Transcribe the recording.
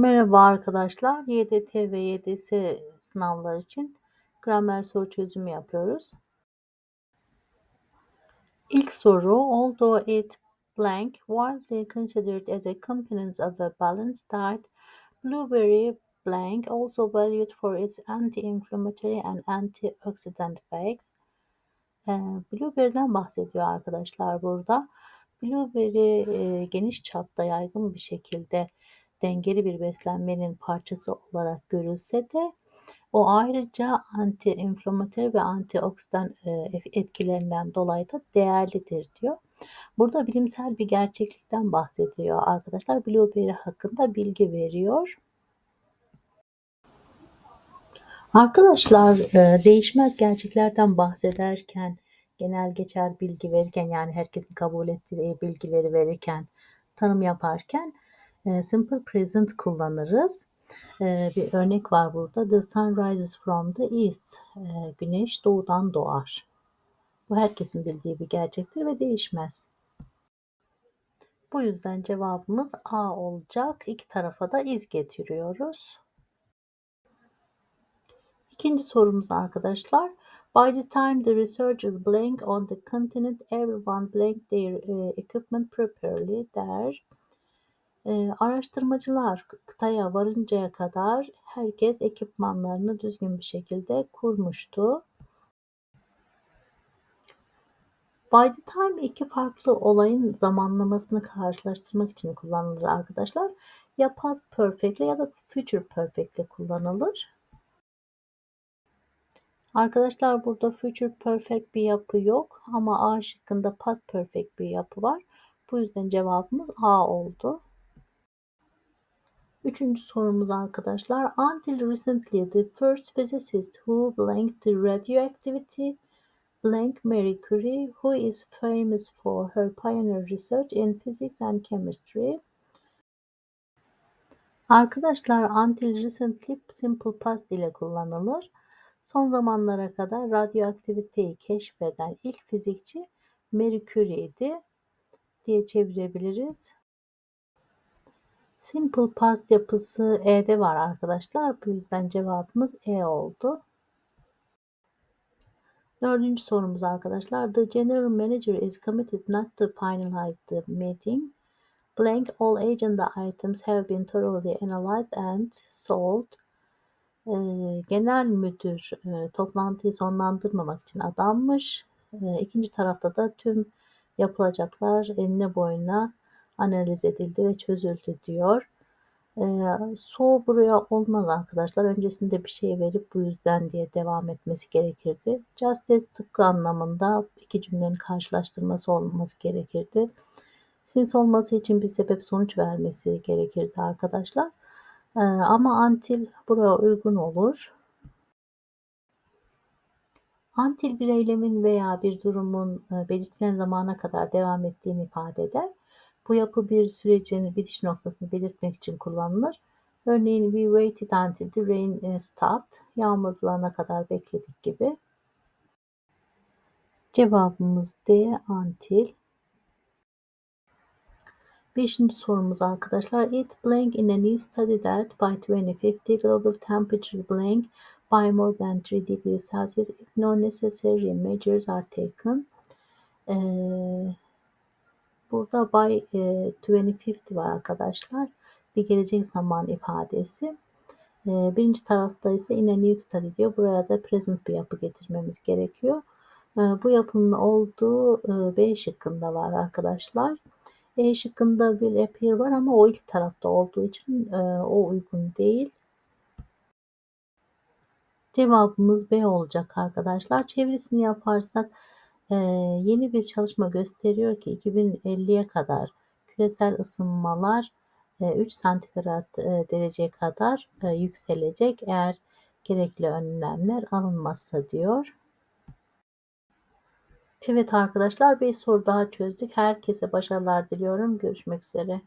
Merhaba arkadaşlar. YDT ve YDS sınavlar için gramer soru çözümü yapıyoruz. İlk soru, although it blank widely considered as a component of a balanced diet, blueberry blank also valued for its anti-inflammatory and antioxidant effects. Ee, blueberry'den bahsediyor arkadaşlar burada. Blueberry e, geniş çapta yaygın bir şekilde dengeli bir beslenmenin parçası olarak görülse de o ayrıca anti-inflamatör ve antioksidan e, etkilerinden dolayı da değerlidir diyor. Burada bilimsel bir gerçeklikten bahsediyor arkadaşlar. Blueberry hakkında bilgi veriyor. Arkadaşlar e, değişmez gerçeklerden bahsederken genel geçer bilgi verirken yani herkesin kabul ettiği bilgileri verirken tanım yaparken simple present kullanırız. E, bir örnek var burada. The sun rises from the east. E, güneş doğudan doğar. Bu herkesin bildiği bir gerçektir ve değişmez. Bu yüzden cevabımız A olacak. İki tarafa da iz getiriyoruz. İkinci sorumuz arkadaşlar. By the time the researchers blank on the continent, everyone blanked their uh, equipment properly der. E, araştırmacılar kıtaya varıncaya kadar herkes ekipmanlarını düzgün bir şekilde kurmuştu. By the time iki farklı olayın zamanlamasını karşılaştırmak için kullanılır arkadaşlar. Ya past perfect ya da future perfect kullanılır. Arkadaşlar burada future perfect bir yapı yok ama A şıkkında past perfect bir yapı var. Bu yüzden cevabımız A oldu. Üçüncü sorumuz arkadaşlar. Until recently the first physicist who blanked the radioactivity blank Marie Curie who is famous for her pioneer research in physics and chemistry. Arkadaşlar until recently simple past ile kullanılır. Son zamanlara kadar radyoaktiviteyi keşfeden ilk fizikçi Marie Curie'ydi diye çevirebiliriz. Simple past yapısı E'de var arkadaşlar. Bu yüzden cevabımız E oldu. Dördüncü sorumuz arkadaşlar. The general manager is committed not to finalize the meeting. Blank all agenda items have been thoroughly analyzed and sold. Ee, genel müdür e, toplantıyı sonlandırmamak için adanmış. E, ikinci tarafta da tüm yapılacaklar eline boyuna analiz edildi ve çözüldü diyor. E, so buraya olmaz arkadaşlar. Öncesinde bir şey verip bu yüzden diye devam etmesi gerekirdi. Just tıpkı anlamında iki cümlenin karşılaştırması olması gerekirdi. Since olması için bir sebep sonuç vermesi gerekirdi arkadaşlar. Ee, ama antil buraya uygun olur. Antil bir eylemin veya bir durumun e, belirtilen zamana kadar devam ettiğini ifade eder. Bu yapı bir sürecin bitiş noktasını belirtmek için kullanılır. Örneğin we waited until the rain stopped. Yağmur durana kadar bekledik gibi. Cevabımız D until. Beşinci sorumuz arkadaşlar. It blank in a new study that by 2050 global temperature blank by more than 3 degrees Celsius if no necessary measures are taken. Ee, burada by e, 2050 var arkadaşlar. Bir gelecek zaman ifadesi. Ee, birinci tarafta ise in a new study diyor. Buraya da present bir yapı getirmemiz gerekiyor. Ee, bu yapının olduğu e, B şıkkında var arkadaşlar. E şıkkında will appear var ama o ilk tarafta olduğu için e, o uygun değil. Cevabımız B olacak arkadaşlar. Çevirisini yaparsak e, yeni bir çalışma gösteriyor ki 2050'ye kadar küresel ısınmalar e, 3 santigrat e, derece kadar e, yükselecek eğer gerekli önlemler alınmazsa diyor. Evet arkadaşlar bir soru daha çözdük. Herkese başarılar diliyorum. Görüşmek üzere.